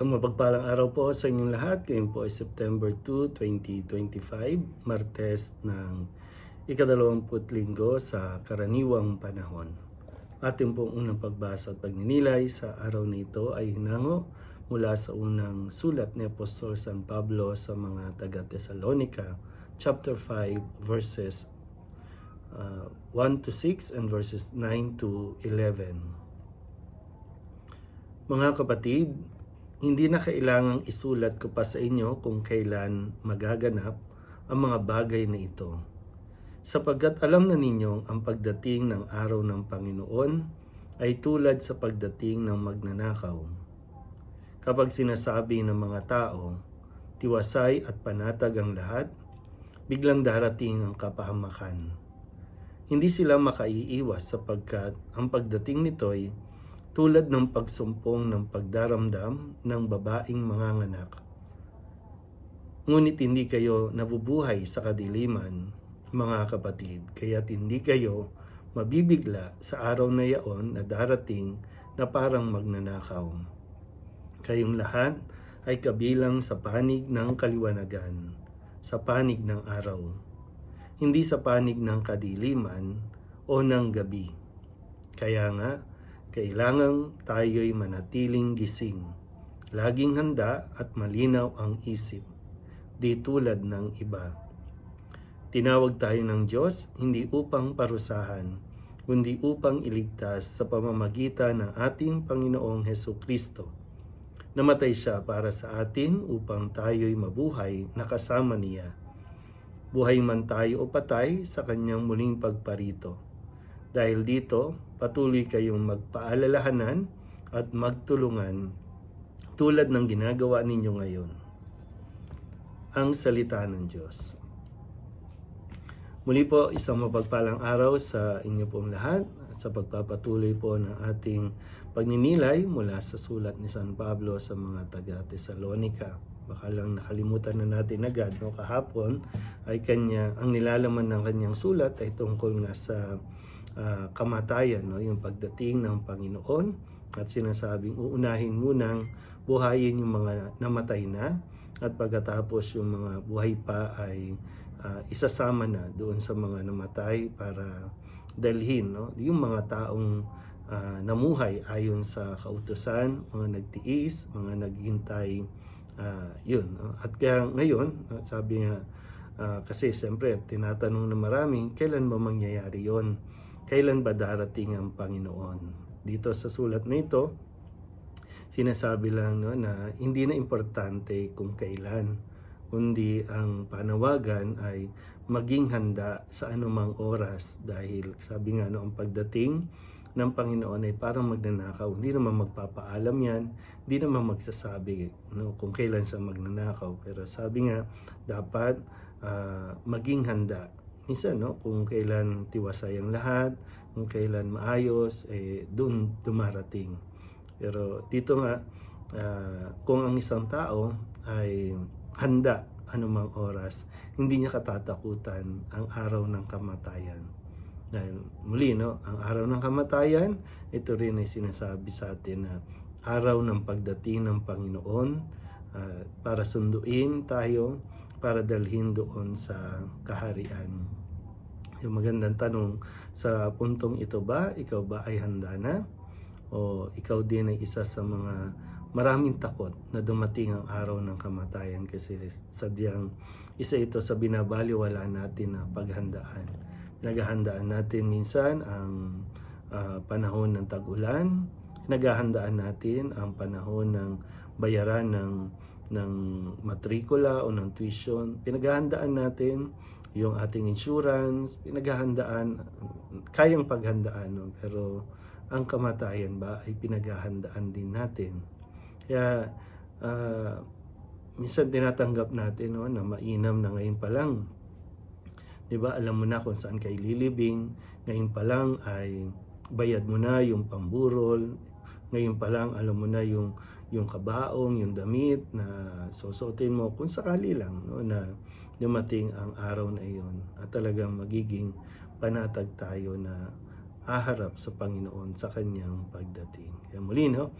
Isang mapagpalang araw po sa inyong lahat. Ngayon po ay September 2, 2025, Martes ng ikadalawamput linggo sa karaniwang panahon. Ating pong unang pagbasa at pagninilay sa araw na ito ay hinango mula sa unang sulat ni Apostol San Pablo sa mga taga Thessalonica, chapter 5, verses uh, 1 to 6 and verses 9 to 11. Mga kapatid, hindi na kailangang isulat ko pa sa inyo kung kailan magaganap ang mga bagay na ito. Sapagkat alam na ninyong ang pagdating ng araw ng Panginoon ay tulad sa pagdating ng magnanakaw. Kapag sinasabi ng mga tao, tiwasay at panatag ang lahat, biglang darating ang kapahamakan. Hindi sila makaiiwas sapagkat ang pagdating nito'y tulad ng pagsumpong ng pagdaramdam ng babaeng manganganak. Ngunit hindi kayo nabubuhay sa kadiliman, mga kapatid, kaya't hindi kayo mabibigla sa araw na yaon na darating na parang magnanakaw. Kayong lahat ay kabilang sa panig ng kaliwanagan, sa panig ng araw, hindi sa panig ng kadiliman o ng gabi. Kaya nga, kailangang tayo'y manatiling gising, laging handa at malinaw ang isip, di tulad ng iba. Tinawag tayo ng Diyos hindi upang parusahan, kundi upang iligtas sa pamamagitan ng ating Panginoong Heso Kristo. Namatay siya para sa atin upang tayo'y mabuhay na kasama niya. Buhay man tayo o patay sa kanyang muling pagparito. Dahil dito, patuloy kayong magpaalalahanan at magtulungan tulad ng ginagawa ninyo ngayon. Ang Salita ng Diyos. Muli po, isang mapagpalang araw sa inyo pong lahat at sa pagpapatuloy po ng ating pagninilay mula sa sulat ni San Pablo sa mga taga Thessalonica. Baka lang nakalimutan na natin agad no kahapon ay kanya ang nilalaman ng kanyang sulat ay tungkol nga sa uh, kamatayan no? Yung pagdating ng Panginoon at sinasabing uunahin munang buhayin yung mga namatay na at pagkatapos yung mga buhay pa ay uh, isasama na doon sa mga namatay para dalhin no? Yung mga taong uh, namuhay ayon sa kautusan mga nagtiis mga naghintay uh, yun no? at kaya ngayon sabi nga uh, kasi siyempre tinatanong na marami kailan ba mangyayari yon kailan ba darating ang Panginoon dito sa sulat na ito sinasabi lang no, na hindi na importante kung kailan kundi ang panawagan ay maging handa sa anumang oras dahil sabi nga no, ang pagdating ng Panginoon ay parang magnanakaw. Hindi naman magpapaalam yan, hindi naman magsasabi no, kung kailan siya magnanakaw. Pero sabi nga, dapat uh, maging handa. Minsan, no, kung kailan tiwasay ang lahat, kung kailan maayos, eh, doon dumarating. Pero dito nga, uh, kung ang isang tao ay handa anumang oras, hindi niya katatakutan ang araw ng kamatayan. Dahil muli, no, ang araw ng kamatayan, ito rin ay sinasabi sa atin na araw ng pagdating ng Panginoon uh, para sunduin tayo, para dalhin doon sa kaharian. Yung magandang tanong sa puntong ito ba, ikaw ba ay handa na? O ikaw din ay isa sa mga maraming takot na dumating ang araw ng kamatayan kasi sadyang isa ito sa binabaliwala natin na paghandaan. Naghahandaan natin minsan ang uh, panahon ng tag-ulan, naghahandaan natin ang panahon ng bayaran ng ng matrikula o ng tuition, pinaghahandaan natin yung ating insurance, pinaghahandaan, kayang paghandaan, no? pero ang kamatayan ba ay pinaghahandaan din natin. Kaya uh, minsan tinatanggap natin no, na mainam na ngayon pa lang. 'Di ba? Alam mo na kung saan kay lilibing. Ngayon pa lang ay bayad mo na yung pamburol. Ngayon pa lang alam mo na yung yung kabaong, yung damit na susuotin mo kung sakali lang no, na dumating ang araw na iyon at talagang magiging panatag tayo na haharap sa Panginoon sa kanyang pagdating. Kaya muli, no,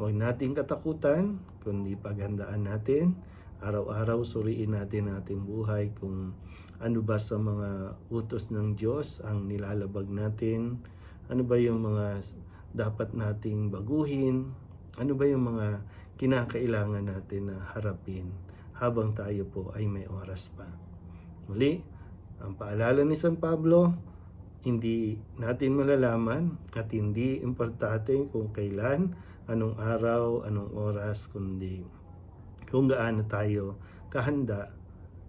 Huwag nating katakutan, kundi paghandaan natin. Araw-araw suriin natin ating buhay kung ano ba sa mga utos ng Diyos ang nilalabag natin, ano ba yung mga dapat nating baguhin, ano ba yung mga kinakailangan natin na harapin habang tayo po ay may oras pa. Muli, ang paalala ni San Pablo, hindi natin malalaman at hindi importante kung kailan, anong araw, anong oras, kundi kung gaano tayo kahanda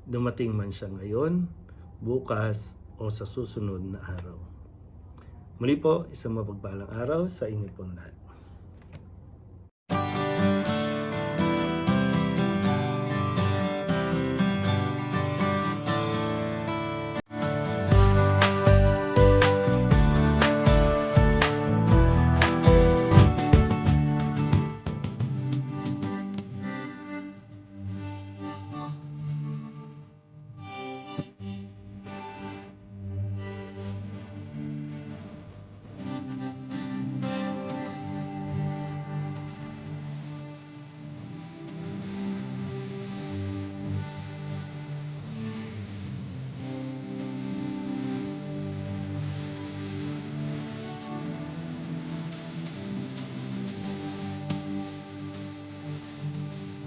dumating man siya ngayon, bukas, o sa susunod na araw. Muli po, isang mapagpalang araw sa inyo pong lahat.